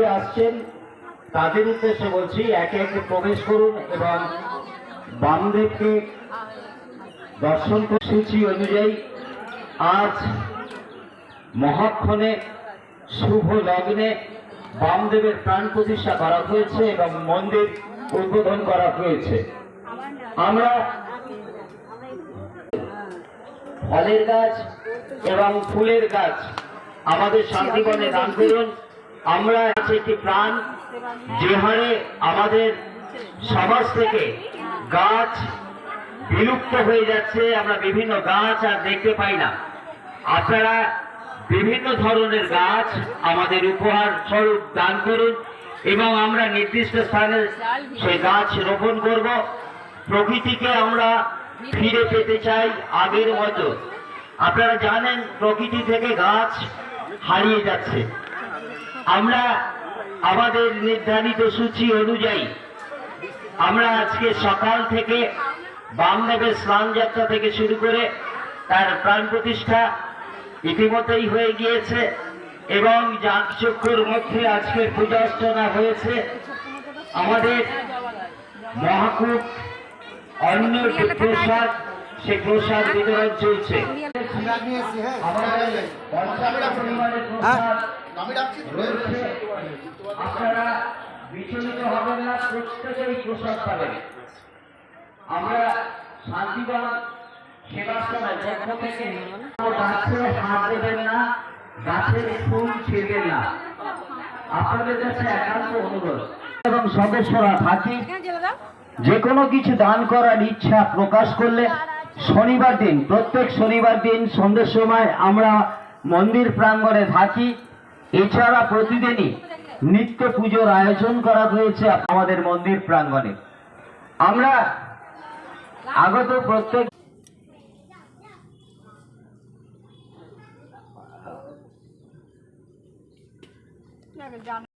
করে আসছেন। তাদের উদ্দেশ্যে বলছি, একে একে প্রবেশ করুন এবং বামদেবকে দর্শন সূচি অনুযায়ী আজ মহাক্ষণে, শুভ লগ্নে বামদেবের প্রাণ প্রতিষ্ঠা করা হয়েছে এবং মন্দির উদ্বোধন করা হয়েছে। আমরা ফলের গাছ এবং ফুলের গাছ আমাদের শান্তিবনে দান করুন। আমরা আছে একটি প্রাণ যে হারে আমাদের সমাজ থেকে গাছ বিলুপ্ত হয়ে যাচ্ছে, আমরা বিভিন্ন গাছ আর দেখতে পাই না। আপনারা বিভিন্ন ধরনের গাছ আমাদের উপহার স্বরূপ দান করুন এবং আমরা নির্দিষ্ট স্থানে সেই গাছ রোপণ করব। প্রকৃতিকে আমরা ফিরে পেতে চাই আগের মতো। আপনারা জানেন প্রকৃতি থেকে গাছ হারিয়ে যাচ্ছে। আমরা আমাদের নির্ধারিত সূচি অনুযায়ী আমরা আজকে সকাল থেকে বামদেবের স্নান যাত্রা থেকে শুরু করে তার প্রাণ প্রতিষ্ঠা ইতিমধ্যেই হয়ে গিয়েছে এবং যাগচক্ষুর মধ্যে আজকে পূজা অর্চনা হয়েছে। আমাদের মহাকূপ অন্য যে প্রসাদ সে প্রসাদ বিতরণ চলছে। আমাদের পরিবারের প্রসাদ আমি রয়েছে। আপনারা বিচলিত হবেন না প্রত্যেকেই প্রসাদ পাবেন। আমরা যে কোনো কিছু দান করার ইচ্ছা প্রকাশ করলে শনিবার দিন, প্রত্যেক শনিবার দিন সন্ধ্যের সময় আমরা মন্দির প্রাঙ্গণে থাকি। এছাড়া প্রতিদিনই নিত্য পুজোর আয়োজন করা হয়েছে আমাদের মন্দির প্রাঙ্গণে। আমরা আগত প্রত্যেক